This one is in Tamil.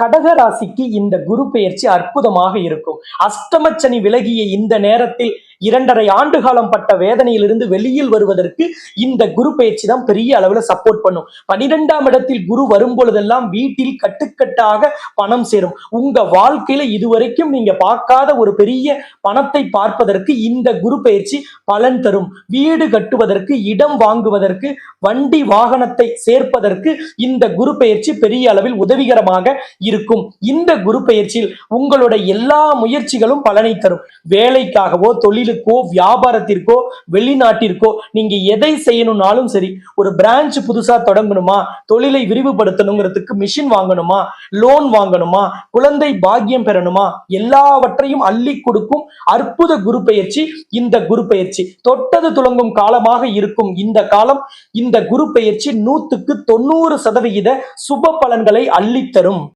கடக ராசிக்கு இந்த குரு பெயர்ச்சி அற்புதமாக இருக்கும். அஷ்டமச்சனி விலகிய இந்த நேரத்தில் இரண்டரை ஆண்டு காலம் பட்ட வேதனையிலிருந்து வெளியில் வருவதற்கு இந்த குரு பயிற்சி தான் பெரிய அளவுல சப்போர்ட் பண்ணும். பனிரெண்டாம் இடத்தில் குரு வரும் பொழுதெல்லாம் வீட்டில் கட்டுக்கட்டாக பணம் சேரும். உங்க வாழ்க்கையில இதுவரைக்கும் நீங்க பார்க்காத ஒரு பெரிய பணத்தை பார்ப்பதற்கு இந்த குரு பயிற்சி பலன் தரும். வீடு கட்டுவதற்கு இடம் வாங்குவதற்கு வண்டி வாகனத்தை சேர்ப்பதற்கு இந்த குரு பயிற்சி பெரிய அளவில் உதவிகரமாக இருக்கும். இந்த குரு பயிற்சியில் உங்களுடைய எல்லா முயற்சிகளும் பலனை தரும். வேலைக்காகவோ தொழில் தொழிலுக்கோ வியாபாரத்திற்கோ வெளிநாட்டிற்கோ நீங்க எதை செய்யணும்னாலும் சரி ஒரு பிரான்ச் புதுசா தொடங்கணுமா தொழிலை விரிவுபடுத்தணுங்கிறதுக்கு மிஷின் வாங்கணுமா லோன் வாங்கணுமா குழந்தை பாக்கியம் பெறணுமா எல்லாவற்றையும் அள்ளி கொடுக்கும் அற்புத குரு பெயர்ச்சி இந்த குரு பெயர்ச்சி. தொட்டது துளங்கும் காலமாக இருக்கும் இந்த காலம் இந்த குரு பெயர்ச்சி நூத்துக்கு தொண்ணூறு சதவிகித சுப பலன்களை அள்ளித்தரும்.